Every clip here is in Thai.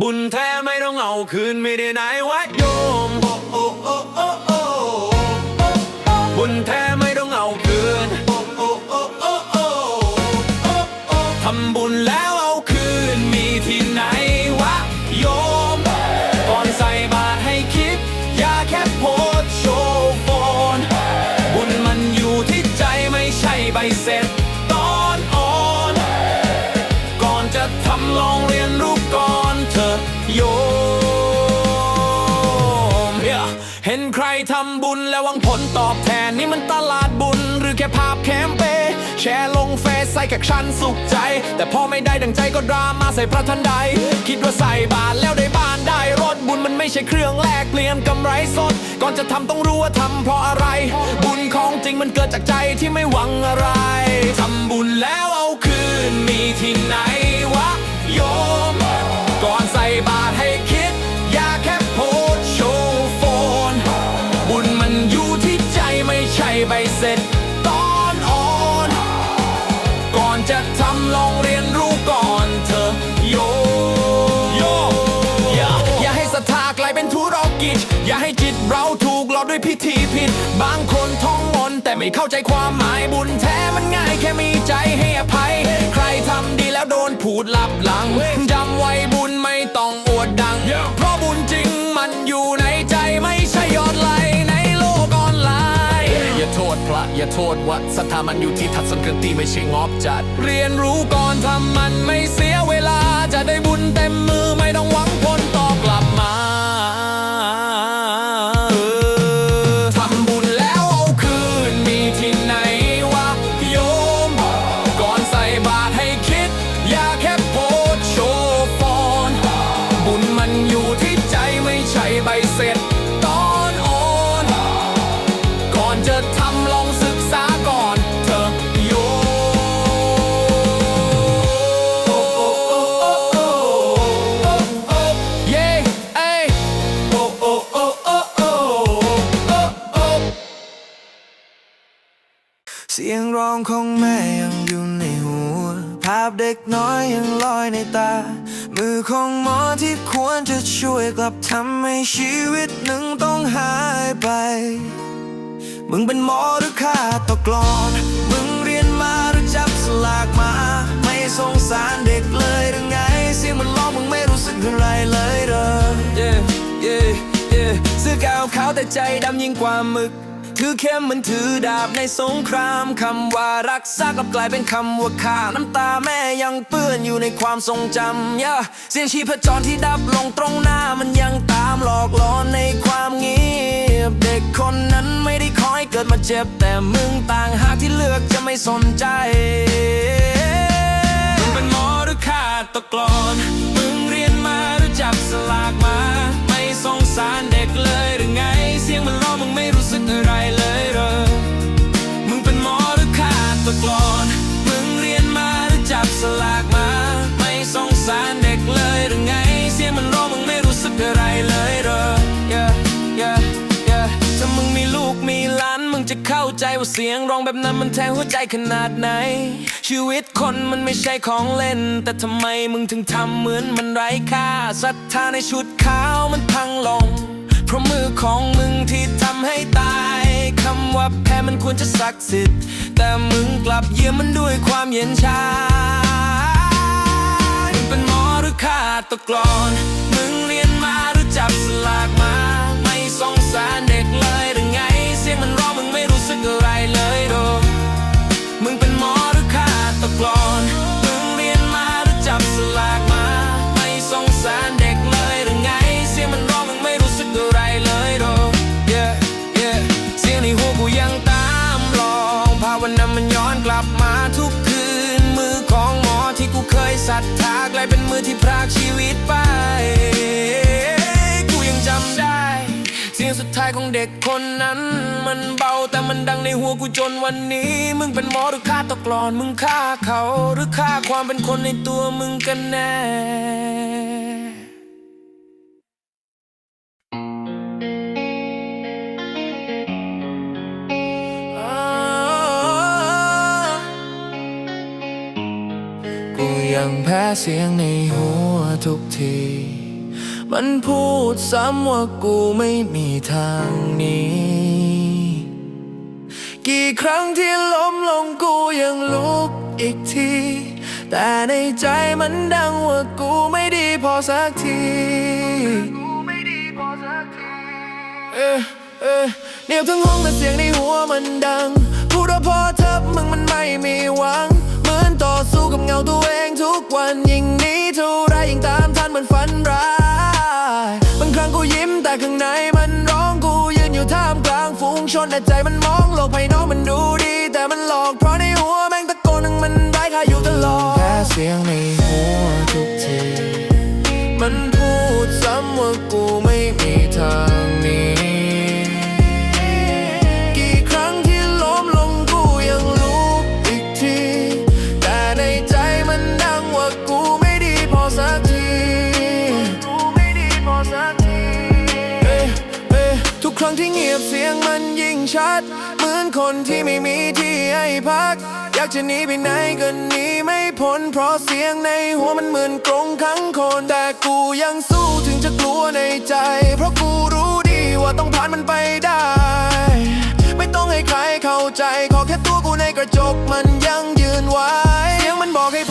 บุญแท้ไม่ต้องเอาคืนไม่ได้ไหนวะโยมโอ้โอ้โอ้โอ้ มันตลาดบุญ หรือแค่ภาพแคมเปญแชร์ลงเฟซใส่แคปชั่นสุขใจ แต่พอไม่ได้ดังใจก็ดราม่าใส่พระทันใด คิดว่าใส่บาทแล้วได้บ้านได้รถบุญมันไม่ใช่เครื่องแลกเปลี่ยนกำไรสด ก่อนจะทำต้องรู้ว่าทำเพราะอะไร บุญของจริงมันเกิดจากใจที่ไม่หวังอะไรทำบุญแล้วเอาคืนมีที่ไหนวะโยมก่อนใส่บาตร กิจอย่าให้จิตเราถูกหลอกด้วยพิธีผิด บางคนท่องมนต์แต่ไม่เข้าใจความหมายบุญแท้มันง่ายแค่มีใจให้อภัย ใครทำดีแล้วโดนผูดลับหลังจำไว้บุญไม่ต้องอวดดัง เพราะบุญจริงมันอยู่ในใจไม่ใช่ยอดไลค์ในโลกออนไลน์อย่าโทษพระอย่าโทษวัดศรัทธามันอยู่ที่ทัศนคติไม่ใช่งอบจัด เรียนรู้ก่อนทำมันไม่เสียเวลาจะได้บุญเต็มมือไม่ต้อง จะทำลองศึกษาก่อนเถอโยเย้เอ้ยโอโอโอโอโอโอโอเสียงร้องของแม่ยังอยู่ในหัว ภาพเด็กน้อยยังลอยในตา มือของหมอที่ควรจะช่วยกลับทำให้ชีวิตหนึ่งต้องหายไป มึงเป็นหมอหรือฆาตกรมึงเรียนมาหรือจับสลากมา ไม่สงสารเด็กเลยหรือไง เสียงมันร้องมึงไม่รู้สึกอะไรเลยเหรอ yeah, yeah, yeah เสื้อกาวขาวแต่ใจดำยิ่งกว่าหมึกถือเข้มเหมือนถือดาบในสงคราม คำว่ารักษากลับกลายเป็นคำว่าฆ่าน้ำตาแม่ยังเปื้อนอยู่ในความทรงจำ yeah เสียงชีพจรที่ดับลงตรงหน้ามันยังตามหลอกหลอนในความเงียบ เด็กคนนั้นไม่ได้คอยเกิดมาเจ็บ แต่มึงต่างหากที่เลือกจะไม่สนใจ มึงเป็นหมอหรือขาดตกรมึงเรียนมาหรือจับสลาก เสียงร้องแบบนั้นมันแทงหัวใจขนาดไหน ชีวิตคนมันไม่ใช่ของเล่น แต่ทำไมมึงถึงทำเหมือนมันไร้ค่าศรัทธาในชุดขาวมันพังลง เพราะมือของมึงที่ทำให้ตายคำว่าแพ้มันควรจะศักดิ์สิทธิ์แต่มึงกลับเยี่ยมมันด้วยความเย็นชามึงเป็นหมอหรือฆาตกรมึงเรียนมาหรือจับสลากมา ไม่สงสารเด็กเลยหรือไง เสียงมันร้องมึงไม่รู้สึกอะไร ศรัทธากลายเป็นมือที่พรากชีวิตไป กูยังจำได้ เสียงสุดท้ายของเด็กคนนั้น มันเบาแต่มันดังในหัวกูจนวันนี้ มึงเป็นหมอหรือฆ่าตกรอน มึงฆ่าเขา หรือฆ่าความเป็นคนในตัวมึงกันแน่ ยังแพ้เสียงในหัวทุกที มันพูดซ้ำว่ากูไม่มีทางหนี้กี่ครั้งที่ล้มลงกูยังลุกอีกที แต่ในใจมันดังว่ากูไม่ดีพอสักทีเอ๊ะเอ๊ะเนียบทั้งห้องแต่เสียงในหัวมันดังพูดว่าพอเธอมึงมันไม่มี เงาตัวเองทุกวันยิ่งนี้เท่าไรยิ่งตามทันมันฝันร้ายบางครั้งกูยิ้มแต่ข้างในมันร้องกูยืนอยู่ท่ามกลางฝูงชนแต่ใจมันมองโลกภายนอกมันดูดี แต่มันหลอกเพราะในหัวแม่งตะโกนหนึ่งมันไร้ค่าอยู่ตลอดแค่เสียงนี้ คนที่ไม่มีที่ให้พัก อยากจะหนีไปไหนก็หนีไม่พ้น เพราะเสียงในหัวมันเหมือนกรงขังคน แต่กูยังสู้ถึงจะกลัวในใจ เพราะกูรู้ดีว่าต้องผ่านมันไปได้ ไม่ต้องให้ใครเข้าใจ ขอแค่ตัวกูในกระจกมันยังยืนไว้เสียงมันบอกให้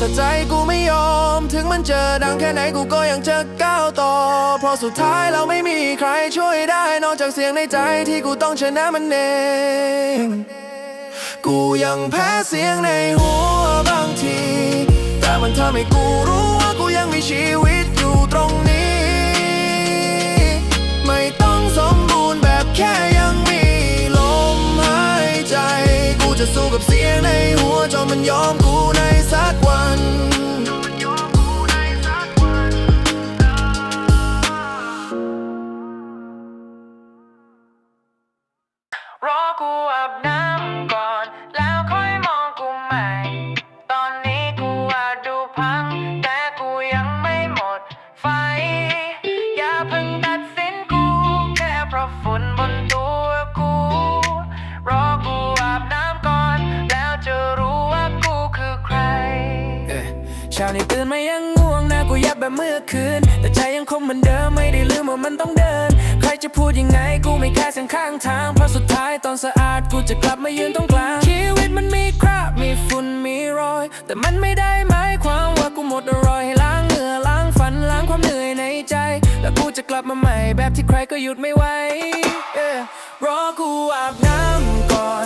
พอแต่ใจกูไม่ยอม ถึงมันเจอดังแค่ไหนกูก็ยังจะก้าวต่อ เพราะสุดท้ายเราไม่มีใครช่วยได้ นอกจากเสียงในใจที่กูต้องชนะมันเอง กูยังแพ้เสียงในหัวบางที แต่มันทำให้กูรู้ว่ากูยังมีชีวิตอยู่ตรงนี้ ไม่ต้องสมบูรณ์แบบแค่ จะสู้กับเสียงในหัวจนมันยอมกูในสักวันรอกูอาบน้ำก่อน แบบเมื่อคืน แต่ใจยังคงเหมือนเดิมไม่ได้ลืมว่ามันต้องเดิน ใครจะพูดยังไงกูไม่แค่เสียงข้างทาง เพราะสุดท้ายตอนสะอาดกูจะกลับมายืนตรงกลาง ชีวิตมันมีคราบมีฝุ่นมีรอย แต่มันไม่ได้หมายความว่ากูหมดรอยให้ล้างเหงื่อล้างฟันล้างความเหนื่อยในใจ แล้วกูจะกลับมาใหม่แบบที่ใครก็หยุดไม่ไหว Yeah รอกูอาบน้ำก่อน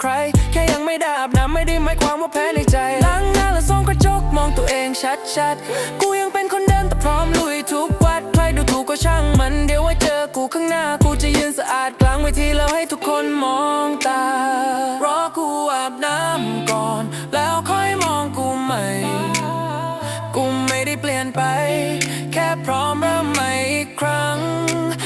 ใคร แค่ยังไม่ได้อาบน้ำไม่ได้หมายความว่าแพ้ในใจล้างหน้าแล้วส่องกระจกมองตัวเองชัดๆ กูยังเป็นคนเดิมแต่พร้อมลุยทุกวัดใครดูถูกก็ช่างมันเดี๋ยวไว้เจอกูข้างหน้า กูจะยืนสะอาดกลางเวทีแล้วให้ทุกคนมองตารอกูอาบน้ำก่อน แล้วค่อยมองกูใหม่กูไม่ได้เปลี่ยนไป แค่พร้อมเริ่มใหม่อีกครั้งล้าง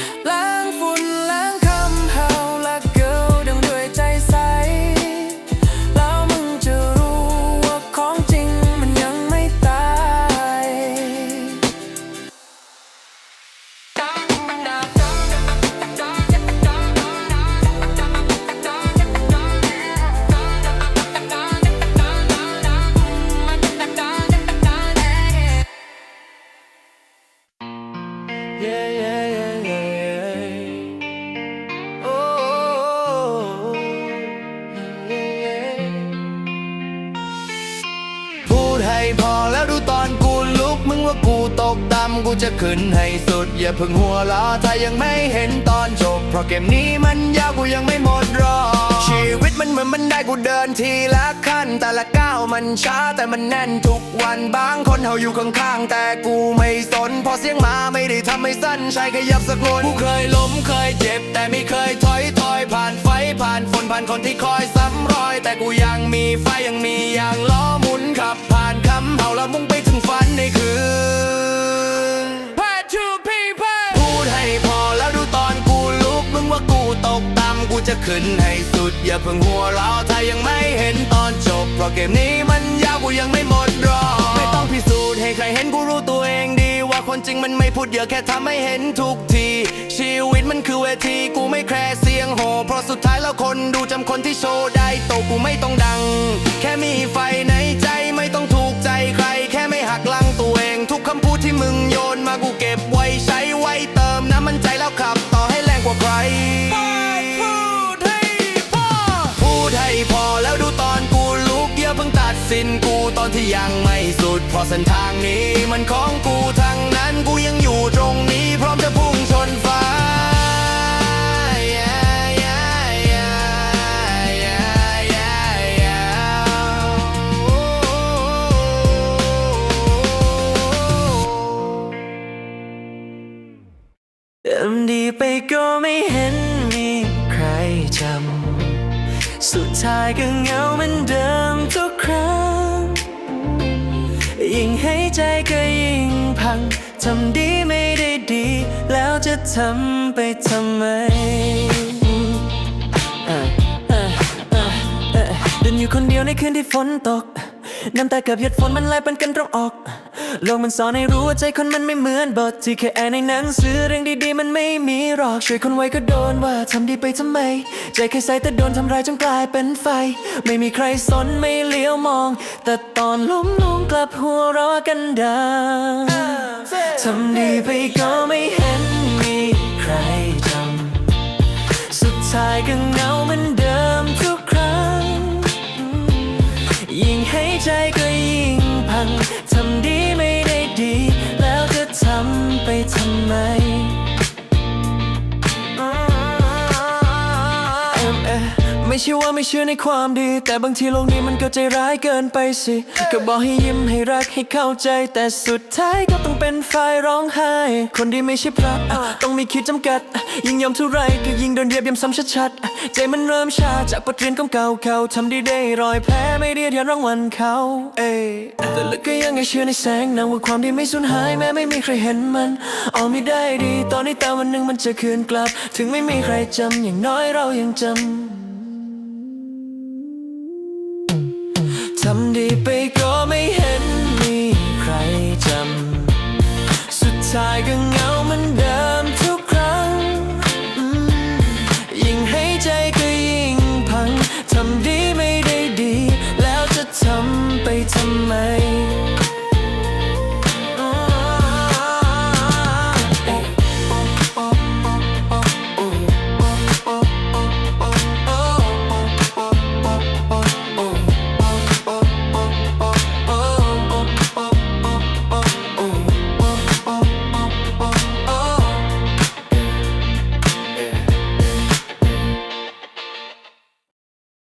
จะขึ้นให้สุด อย่าเพิ่งหัวล้อถ้ายังไม่เห็นตอนจบ เพราะเกมนี้มันยาวกูยังไม่หมดรอ ชีวิตมันเหมือนมันได้กูเดินทีละขั้น แต่ละก้าวมันช้าแต่มันแน่นทุกวันบางคนเฮาอยู่ข้างๆ แต่กูไม่สน พอเสียงมาไม่ได้ทำให้สั้นใช่ขยับสักคนกูเคยล้มเคยเจ็บ แต่ไม่เคยถอยถอยผ่านไฟผ่านฝนผ่านคนที่คอยซ้ำรอย แต่กูยังมีไฟยังมีอย่างล้อหมุนขับผ่านคำเฮาแล้วมุ่งไปถึงฝันในคืน กตกต่ำกูจะขึ้นให้สุด อย่าเพิ่งหัวเราะถ้ายังไม่เห็นตอนจบ เพราะเกมนี้มันยาวกูยังไม่หมดรอ ไม่ต้องพิสูจน์ให้ใครเห็นกูรู้ตัวเองดี ว่าคนจริงมันไม่พูดเยอะแค่ทำให้เห็นทุกที ชีวิตมันคือเวทีกูไม่แคร์เสียงโห เพราะสุดท้ายแล้วคนดูจำคนที่โชว์ได้โตกูไม่ต้องดัง แค่มีไฟในใจไม่ต้องถูกใจใครแค่ ยังไม่สุดเพราะเส้นทางนี้มันของกูทั้ง ทำไปทำไมอะอะอะอะเดินอยู่คนเดียวในคืนที่ฝนตก น้ำตากับหยดฝนมันไหลเป็นกันตรงออก โลกมันสอนให้รู้ว่าใจคนมันไม่เหมือนบท ที่เคยอ่านในหนังสือเรื่องดีๆมันไม่มีหรอก ช่วยคนไว้ก็โดนว่าทำดีไปทำไม ใจเคยใส่แต่โดนทำร้ายจนกลายเป็นไฟ ไม่มีใครสนไม่เลี้ยวมอง แต่ตอนล้มลงกลับหัวเราะกันดังทำดีไปก็ไม่เห็นมี ใครจำสุดท้ายก็เหงาเหมือนเดิมทุกครั้ง ยิ่งให้ใจก็ยิ่งพังทำดีไม่ได้ดี แล้วจะทำไปทำไม ไม่ใช่ว่าไม่เชื่อในความดี แต่บางทีโลกนี้มันก็ใจร้ายเกินไปสิ ก็บอกให้ยิ้มให้รักให้เข้าใจ แต่สุดท้ายก็ต้องเป็นฝ่ายร้องไห้ คนที่ไม่ใช่พระอะต้องมีขีดจำกัดอะยิ่งยอมเท่าไรก็ยิ่งโดนเรียบย้ำซ้ำชัดๆอะใจมันเริ่มชาจากบทเรียนของเก่าเขาทำดีได้รอยแผลไม่เรียดยันรางวัลเขาเอ้ยแต่ลึกก็ยังไงเชื่อในแสงนางว่าความดีไม่สูญหายแม้ไม่มีใครเห็นมันเอาไม่ได้ดี ตอนนี้แต่วันหนึ่งมันจะคืนกลับ ถึงไม่มีใครจำอย่างน้อยเรายังจำ